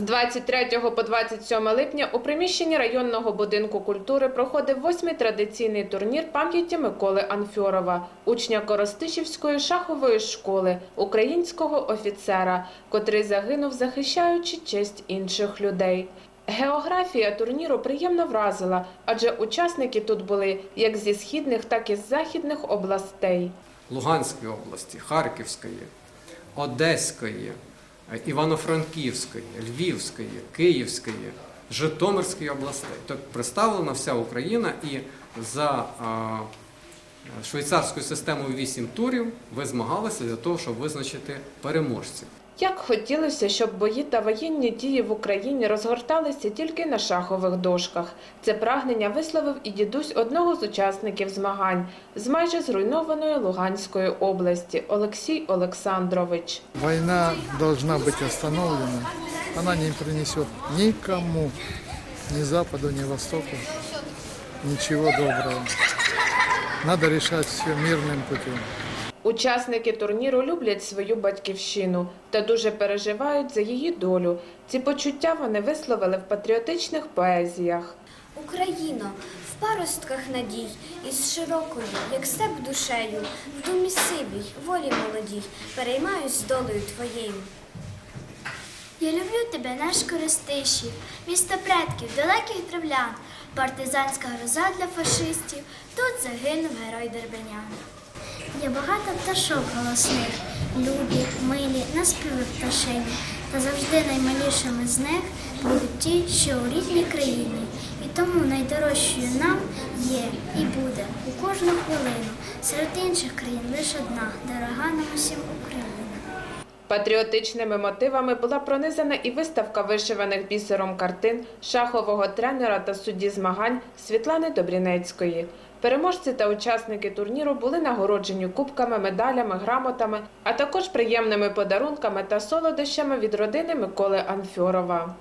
23 по 27 липня у приміщенні районного будинку культури проходив восьмий традиційний турнір пам'яті Миколи Анфьорова, учня Коростишівської шахової школи, українського офіцера, котрий загинув, захищаючи честь інших людей. Географія турніру приємно вразила, адже учасники тут були як зі східних, так і з західних областей. Луганської області, Харківської, Одеської, Івано-Франківської, Львівської, Київської, Житомирської областей. Тобто представлена вся Україна і за швейцарською системою 8 турів ви змагалися для того, щоб визначити переможців. Як хотілося, щоб бої та воєнні дії в Україні розгорталися тільки на шахових дошках. Це прагнення висловив і дідусь одного з учасників змагань з майже зруйнованої Луганської області Олексій Олександрович. Война должна быть остановлена. Она не принесет никому, ни Западу, ни Востоку, ничего доброго. Надо решать все мирным путем. Учасники турніру люблять свою батьківщину та дуже переживають за її долю. Ці почуття вони висловили в патріотичних поезіях. Україно, в паростках надій, із широкою, як степ душею, в думі сивій, волі молодій, переймаюсь долею твоєю. Я люблю тебе, наш Коростишів, місто предків, далеких древлян, партизанська гроза для фашистів, тут загинув герой Дербенян. Є багато пташок голосних, любі, милі, наспіви пташині, та завжди наймилішими з них будуть ті, що у рідній країні. І тому найдорожчою нам є і буде у кожну хвилину. Серед інших країн лише одна, дорога нам усім Україна. Патріотичними мотивами була пронизана і виставка вишиваних бісером картин шахового тренера та судді змагань Світлани Добрінецької. Переможці та учасники турніру були нагороджені кубками, медалями, грамотами, а також приємними подарунками та солодощами від родини Миколи Анфьорова.